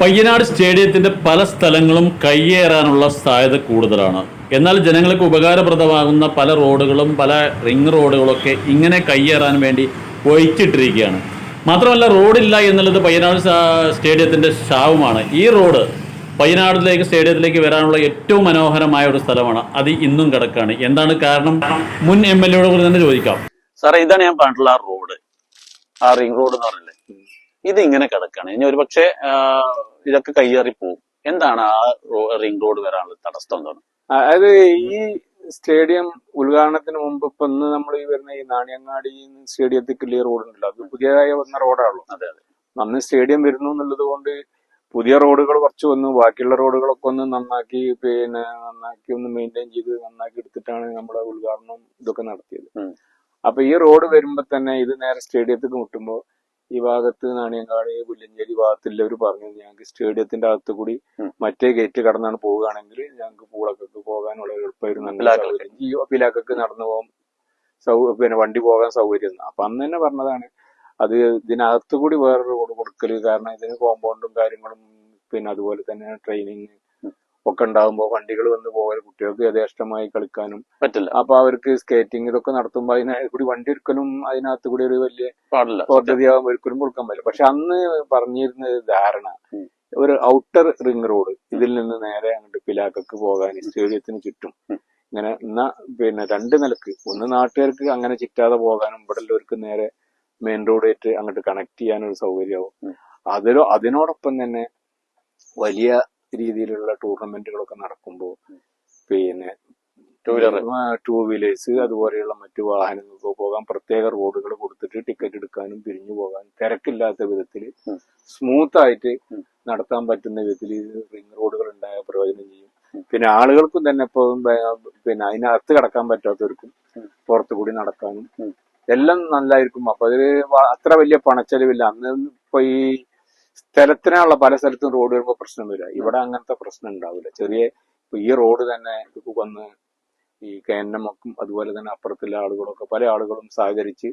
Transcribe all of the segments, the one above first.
പയ്യനാട് സ്റ്റേഡിയത്തിന്റെ പല സ്ഥലങ്ങളും കയ്യേറാനുള്ള സാധ്യത കൂടുതലാണ്. എന്നാൽ ജനങ്ങൾക്ക് ഉപകാരപ്രദമാകുന്ന പല റോഡുകളും പല റിംഗ് റോഡുകളൊക്കെ ഇങ്ങനെ കയ്യേറാൻ വേണ്ടി ഒഴിച്ചിട്ടിരിക്കുകയാണ്. മാത്രമല്ല റോഡില്ല എന്നുള്ളത് പയ്യനാട് സ്റ്റേഡിയത്തിന്റെ ശാവുമാണ്. ഈ റോഡ് പയ്യനാടിലേക്ക് സ്റ്റേഡിയത്തിലേക്ക് വരാനുള്ള ഏറ്റവും മനോഹരമായ ഒരു സ്ഥലമാണ്. അത് ഇന്നും കിടക്കാണ്. എന്താണ് കാരണം? മുൻ എം എൽ എയോട് കൂടി തന്നെ ചോദിക്കാം. സാറേ ഇതാണ് ഞാൻ പറഞ്ഞിട്ടുള്ള ആ റോഡ്. ആ റിംഗ് റോഡ് എന്ന് പറഞ്ഞില്ലേ? ഇത് ഇങ്ങനെ കിടക്കാണ്. ഇനി ഒരുപക്ഷെ ഇതൊക്കെ കയ്യേറി പോകും എന്താണ് ആ റിംഗ് റോഡ് വരാനുള്ള തടസ്സം എന്താണ് അതായത് ഈ സ്റ്റേഡിയം ഉദ്ഘാടനത്തിന് മുമ്പ് ഇപ്പൊ ഇന്ന് നമ്മൾ ഈ വരുന്ന ഈ നാണിയങ്ങാടി സ്റ്റേഡിയത്തിൽ ക്ലിയർ റോഡ് ഉണ്ടല്ലോ അത് പുതിയതായി വന്ന റോഡാണല്ലോ. അതെ അതെ. അന്ന് സ്റ്റേഡിയം വരുന്നു എന്നുള്ളത് കൊണ്ട് പുതിയ റോഡുകൾ കുറച്ച് വന്നു ബാക്കിയുള്ള റോഡുകളൊക്കെ ഒന്ന് നന്നാക്കി പിന്നെ നന്നാക്കി ഒന്ന് മെയിന്റെയിൻ ചെയ്ത് നന്നാക്കി എടുത്തിട്ടാണ് നമ്മുടെ ഉദ്ഘാടനം ഇതൊക്കെ നടത്തിയത്. അപ്പൊ ഈ റോഡ് വരുമ്പോ തന്നെ ഇത് നേരെ സ്റ്റേഡിയത്തിൽ മുട്ടുമ്പോ ഈ ഭാഗത്ത് നാണിയങ്കാട് പുല്ലഞ്ചേരി ഭാഗത്തുള്ളവർ പറഞ്ഞു ഞങ്ങൾക്ക് സ്റ്റേഡിയത്തിന്റെ അകത്ത് കൂടി. മറ്റേ ഗേറ്റ് കടന്നാണ് പോവുകയാണെങ്കിൽ ഞങ്ങൾക്ക് പൂളക്കൊക്കെ പോകാനുള്ള എളുപ്പമായിരുന്നു പിലാക്കൊക്കെ നടന്നു പോകാൻ സൗ പിന്നെ വണ്ടി പോകാൻ സൗകര്യം. അപ്പൊ അന്ന് തന്നെ പറഞ്ഞതാണ് അത് ഇതിനകത്ത് കൂടി വേറെ റോഡ് കൊടുക്കൽ കാരണം ഇതിന് കോമ്പൗണ്ടും കാര്യങ്ങളും പിന്നെ അതുപോലെ തന്നെ ട്രെയിനിങ് ഒക്കെ ഉണ്ടാകുമ്പോൾ വണ്ടികൾ വന്ന് പോകാൻ കുട്ടികൾക്ക് യഥേഷ്ടമായി കളിക്കാനും. പറ്റില്ല. അപ്പൊ അവർക്ക് സ്കേറ്റിംഗ് ഇതൊക്കെ നടത്തുമ്പോൾ അതിനകത്ത് കൂടി വണ്ടി ഒരിക്കലും അതിനകത്ത് കൂടി ഒരു വലിയ പാടില്ല. പദ്ധതിയാകുമ്പോൾ ഒരിക്കലും കൊടുക്കാൻ പറ്റില്ല. പക്ഷെ അന്ന് പറഞ്ഞിരുന്ന ധാരണ ഒരു ഔട്ടർ റിംഗ് റോഡ് ഇതിൽ നിന്ന് നേരെ അങ്ങോട്ട് പിലാക്കക്ക് പോകാൻ സ്റ്റേഡിയത്തിന് ചുറ്റും. ഇങ്ങനെ എന്നാ പിന്നെ രണ്ട് നിലയ്ക്ക് ഒന്ന് നാട്ടുകാർക്ക് അങ്ങനെ ചുറ്റാതെ പോകാനും ഇവിടെ ഉള്ളവർക്ക് നേരെ മെയിൻ റോഡായിട്ട് അങ്ങോട്ട് കണക്ട് ചെയ്യാനൊരു സൗകര്യമാവും. അതിലോ അതിനോടൊപ്പം തന്നെ വലിയ രീതിയിലുള്ള ടൂർണമെന്റുകളൊക്കെ നടക്കുമ്പോൾ പിന്നെ ടൂ വീലർ ടൂ വീലേഴ്സ് അതുപോലെയുള്ള മറ്റു വാഹനങ്ങൾക്ക് പോകാൻ പ്രത്യേക റോഡുകൾ കൊടുത്തിട്ട് ടിക്കറ്റ് എടുക്കാനും പിരിഞ്ഞു പോകാനും തിരക്കില്ലാത്ത വിധത്തിൽ. സ്മൂത്ത് ആയിട്ട് നടത്താൻ പറ്റുന്ന വിധത്തിൽ റിംഗ് റോഡുകൾ ഉണ്ടായ പ്രയോജനം ചെയ്യും. പിന്നെ ആളുകൾക്കും തന്നെ ഇപ്പൊ പിന്നെ അതിനകത്ത് കടക്കാൻ പറ്റാത്തവർക്കും. പുറത്തു കൂടി നടക്കാനും എല്ലാം നല്ലായിരിക്കും. അപ്പൊ അതിൽ അത്ര വലിയ പണച്ചെലവില്ല. അന്ന് ഇപ്പൊ ഈ സ്ഥലത്തിനുള്ള പല സ്ഥലത്തും റോഡ് വരുമ്പോൾ പ്രശ്നം വരിക. ഇവിടെ അങ്ങനത്തെ പ്രശ്നം ഉണ്ടാവില്ല. ചെറിയ ഈ റോഡ് തന്നെ വന്ന് ഈ കെ എൻ എം ഒക്കെ അതുപോലെ തന്നെ അപ്പുറത്തുള്ള ആളുകളൊക്കെ പല ആളുകളും സഹകരിച്ച്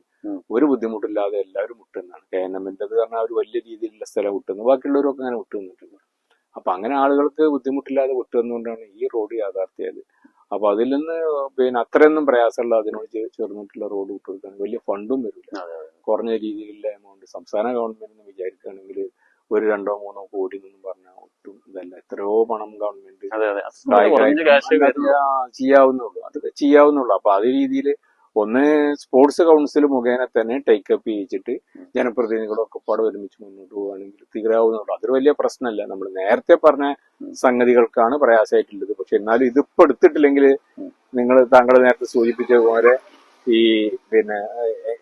ഒരു ബുദ്ധിമുട്ടില്ലാതെ എല്ലാവരും വിട്ടുന്നതാണ് കെ എൻ പറഞ്ഞാൽ ഒരു വലിയ രീതിയിലുള്ള സ്ഥലം വിട്ടുന്നു ബാക്കിയുള്ളവരൊക്കെ അങ്ങനെ വിട്ടുനിന്നിട്ടുണ്ട് അപ്പൊ അങ്ങനെ ആളുകൾക്ക് ബുദ്ധിമുട്ടില്ലാതെ വിട്ടുവന്നുകൊണ്ടാണ് ഈ റോഡ് യാഥാർത്ഥ്യത് അപ്പൊ അതിൽ നിന്ന് പിന്നെ അത്രയൊന്നും പ്രയാസമുള്ള അതിനോട് ചേർന്നിട്ടുള്ള റോഡ് വിട്ടുകൊടുക്കാൻ വലിയ ഫണ്ടും വരില്ല. കുറഞ്ഞ രീതിയിലുള്ള എമൗണ്ട് സംസ്ഥാന ഗവൺമെന്റ് വിചാരിക്കുകയാണ് വിചാരിക്കുകയാണെങ്കിൽ ഒരു രണ്ടോ മൂന്നോ കോടി എന്നൊന്നും പറഞ്ഞാൽ ഒട്ടും ഇതല്ല. എത്രയോ പണം ഗവൺമെന്റ് ചെയ്യാവുന്നുള്ളൂ. അത് ചെയ്യാവുന്നുള്ളൂ. അപ്പൊ അതേ രീതിയിൽ ഒന്ന് സ്പോർട്സ് കൗൺസിൽ മുഖേന തന്നെ ടേക്കപ്പ് ചെയ്യിച്ചിട്ട് ജനപ്രതിനിധികളൊക്കെ പാട് ഒരുമിച്ച് മുന്നോട്ട് പോവുകയാണെങ്കിൽ തീരാവുന്നുള്ളൂ. അതൊരു വലിയ പ്രശ്നമല്ല. നമ്മൾ നേരത്തെ പറഞ്ഞ സംഗതികൾക്കാണ് പ്രയാസമായിട്ടുള്ളത്. പക്ഷെ എന്നാലും ഇതിപ്പോ എടുത്തിട്ടില്ലെങ്കിൽ നിങ്ങൾ താങ്കൾ നേരത്തെ സൂചിപ്പിച്ച പോലെ ഈ പിന്നെ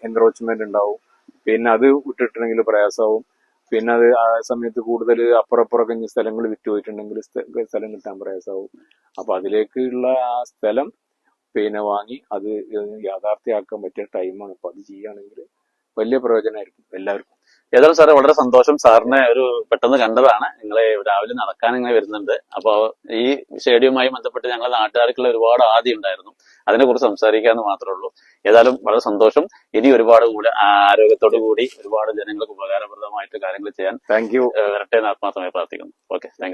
എൻക്രോച്ച്മെന്റ് ഉണ്ടാവും. പിന്നെ അത് വിട്ടിട്ടുണ്ടെങ്കിൽ പ്രയാസമാവും. പിന്നെ അത് ആ സമയത്ത് കൂടുതൽ അപ്പുറപ്പുറം കഴിഞ്ഞ സ്ഥലങ്ങൾ വിറ്റുപോയിട്ടുണ്ടെങ്കിൽ സ്ഥ- സ്ഥലം കിട്ടാൻ പ്രയാസമാവും അപ്പൊ അതിലേക്കുള്ള ആ സ്ഥലം പിന്നെ വാങ്ങി അത് യാഥാർത്ഥ്യമാക്കാൻ പറ്റിയ ടൈമാണ്. അപ്പൊ അത് ചെയ്യുകയാണെങ്കിൽ വലിയ പ്രയോജനമായിരിക്കും എല്ലാവർക്കും. ഏതായാലും സാറേ വളരെ സന്തോഷം. സാറിനെ ഒരു പെട്ടെന്ന് കണ്ടതാണ്. നിങ്ങളെ രാവിലെ നടക്കാൻ ഇങ്ങനെ വരുന്നുണ്ട്. അപ്പോൾ ഈ സ്റ്റേഡിയവുമായി ബന്ധപ്പെട്ട് ഞങ്ങളുടെ നാട്ടുകാർക്കുള്ള ഒരുപാട് ആദ്യം ഉണ്ടായിരുന്നു. അതിനെ കുറിച്ച് സംസാരിക്കാന്ന് മാത്രമേ ഉള്ളൂ. ഏതായാലും വളരെ സന്തോഷം. ഇനി ഒരുപാട് കൂടെ ആരോഗ്യത്തോടു കൂടി ഒരുപാട് ജനങ്ങൾക്ക് ഉപകാരപ്രദമായിട്ട് കാര്യങ്ങൾ ചെയ്യാൻ താങ്ക് യു വരട്ടെ എന്ന് ആത്മാർത്ഥമായി പ്രാർത്ഥിക്കുന്നു. Okay thank